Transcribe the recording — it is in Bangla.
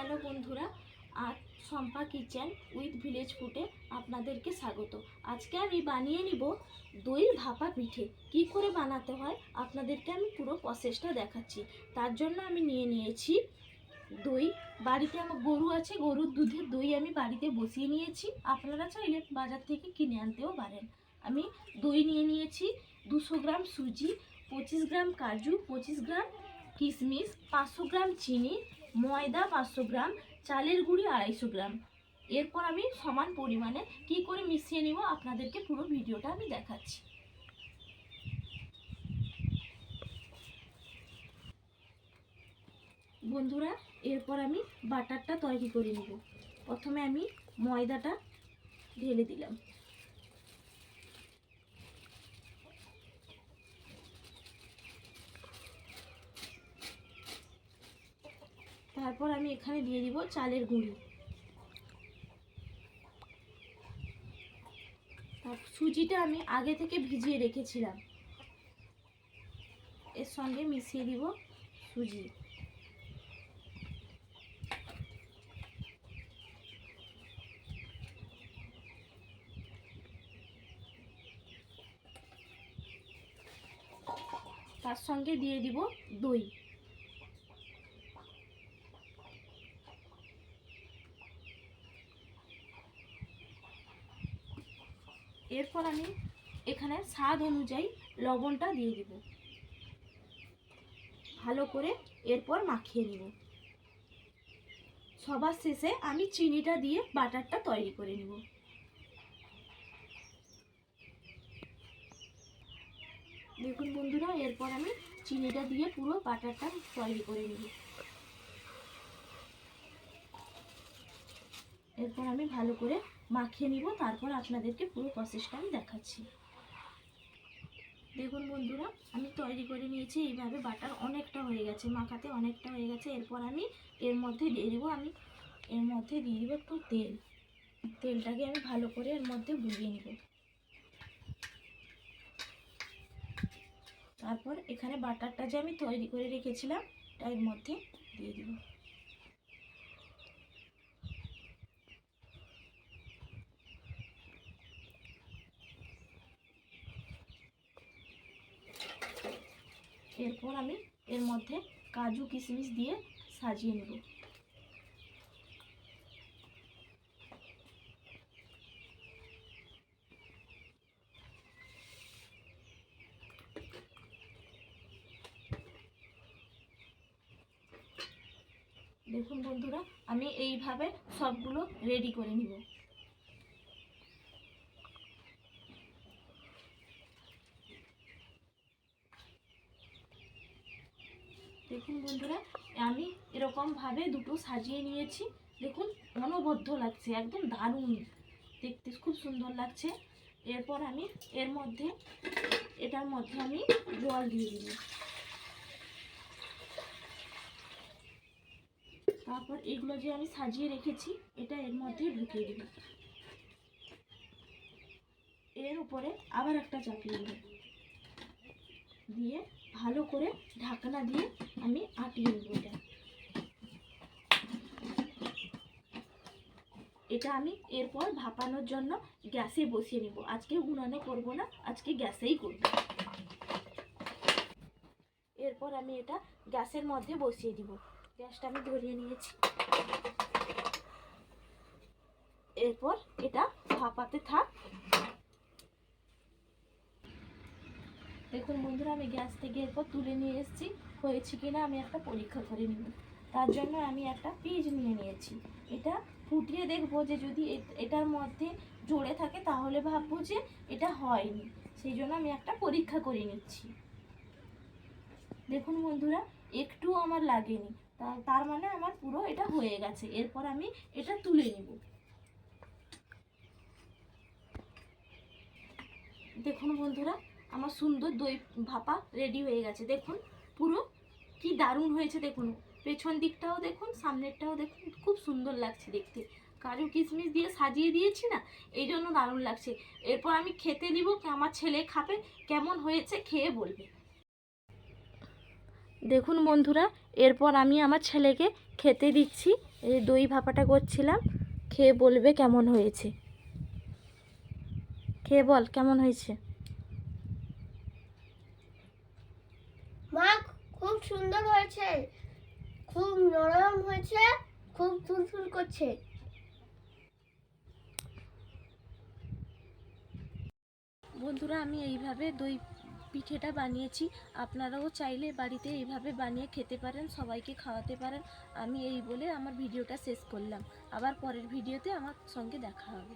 হ্যালো বন্ধুরা আর শম্পা কিচেন উইথ ভিলেজ ফুডে আপনাদেরকে স্বাগত। আজকে আমি বানিয়ে নিব দই ভাপা পিঠে। কি করে বানাতে হয় আপনাদেরকে আমি পুরো প্রসেসটা দেখাচ্ছি। তার জন্য আমি নিয়ে নিয়েছি দই। বাড়িতে আমার গরু আছে, গরুর দুধের দই আমি বাড়িতে বসিয়ে নিয়েছি। আপনারা চাইলে বাজার থেকে কিনে আনতেও পারেন। আমি দই নিয়ে নিয়েছি দুশো গ্রাম সুজি, পঁচিশ গ্রাম কাজু, পঁচিশ গ্রাম কিশমিশ, পাঁচশো গ্রাম চিনি ময়দা পাঁচশো গ্রাম, চালের গুঁড়ি আড়াইশো গ্রাম। এরপর আমি সমান পরিমাণে কি করে মিশিয়ে নিব আপনাদেরকে পুরো ভিডিওটা আমি দেখাচ্ছি। বন্ধুরা, এরপর আমি বাটারটা তৈরি করে নেব। প্রথমে আমি ময়দাটা ঢেলে দিলাম। তারপর আমি এখানে দিয়ে দিব চালের গুঁড়ি। সুজিটা আমি আগে থেকে ভিজিয়ে রেখেছিলাম। এর সঙ্গে মিশিয়ে দিব সুজি। তার সঙ্গে দিয়ে দিব দই। এরপর আমি এখানে স্বাদ অনুযায়ী লবণটা দিয়ে দিব। ভালো করে এরপর মাখিয়ে নিব। সবার শেষে আমি চিনিটা দিয়ে বাটারটা তৈরি করে নিব। দেখুন বন্ধুরা, এরপর আমি চিনিটা দিয়ে পুরো বাটারটা তৈরি করে নিব। এরপর আমি ভালো করে মাখিয়ে নিব, তারপর আপনাদেরকে পুরো প্রসেসটা আমি দেখাচ্ছি। দেখুন বন্ধুরা, আমি তৈরি করে নিয়েছি, এইভাবে বাটার অনেকটা হয়ে গেছে, মাখাতে অনেকটা হয়ে গেছে। এরপর আমি এর মধ্যে দিয়ে দেবো, আমি এর মধ্যে দিয়ে দেবো একটু তেল। তেলটাকে আমি ভালো করে এর মধ্যে বুলিয়ে নেব। তারপর এখানে বাটারটা যে আমি তৈরি করে রেখেছিলাম, তার মধ্যে দিয়ে দেবো। এরপর আমি এর মধ্যে কাজু কিশমিশ দিয়ে সাজিয়ে নেব। দেখুন বন্ধুরা, আমি এইভাবে সবগুলো রেডি করে নিব। দেখুন বন্ধুরা, আমি এরকমভাবে দুটো সাজিয়ে নিয়েছি। দেখুন, অনবদ্য লাগছে, একদম দারুণ। দেখতে খুব সুন্দর লাগছে। এরপর আমি এর মধ্যে, এটার মধ্যে আমি জল দিয়ে দিব। তারপর এগুলো যে আমি সাজিয়ে রেখেছি, এটা এর মধ্যে ঢুকিয়ে দিব। এর উপরে আবার একটা চাপিয়ে দেব। দিয়ে ভালো করে ঢাকনা দিয়ে আমি আটিয়ে নেব এটা। এটা আমি এরপর ভাপানোর জন্য গ্যাসে বসিয়ে নেব। আজকে উনানে করব না, আজকে গ্যাসেই করব। এরপর আমি এটা গ্যাসের মধ্যে বসিয়ে দিব। গ্যাসটা আমি ধরিয়ে নিয়েছি। এরপর এটা ভাপাতে থাক। দেখুন বন্ধুরা, আমি গ্যাস থেকে এরপর তুলে নিয়ে এসেছি। হয়েছে কিনা আমি একটা পরীক্ষা করে নিব। তার জন্য আমি একটা পিজ নিয়ে নিয়েছি। এটা ফুটিয়ে দেখব যে যদি এটার মধ্যে জোরে থাকে তাহলে ভাববো যে এটা হয়নি। সেই জন্য আমি একটা পরীক্ষা করে নিচ্ছি। দেখুন বন্ধুরা একটু আমার লাগেনি। তার মানে আমার পুরো এটা হয়ে গেছে। এরপর আমি এটা তুলে নিব। দেখুন বন্ধুরা আমার সুন্দর দই ভাপা রেডি হয়ে গেছে। দেখুন, পুরো কি দারুণ হয়েছে দেখুন। পেছন দিকটাও দেখুন, সামনেরটাও দেখুন, খুব সুন্দর লাগছে দেখতে। কাজু কিশমিশ দিয়ে সাজিয়ে দিয়েছি না, এই জন্য দারুণ লাগছে। এরপর আমি খেতে দিব আমার ছেলে খাবে, কেমন হয়েছে খেয়ে বলবে। দেখুন বন্ধুরা, এরপর আমি আমার ছেলেকে খেতে দিচ্ছি, এই দই ভাপাটা করছিলাম, খেয়ে বলবে কেমন হয়েছে। খেয়ে বল, কেমন হয়েছে? মা খুব সুন্দর হয়েছে। খুব নরম হয়েছে, খুব ফুলফুল করছে। বন্ধুরা, আমি এইভাবে দই পিঠেটা বানিয়েছি। আপনারাও চাইলে বাড়িতে এইভাবে বানিয়ে খেতে পারেন, সবাইকে খাওয়াতে পারেন। আমি এই বলে আমার ভিডিওটা শেষ করলাম। আবার পরের ভিডিওতে আমার সঙ্গে দেখা হবে।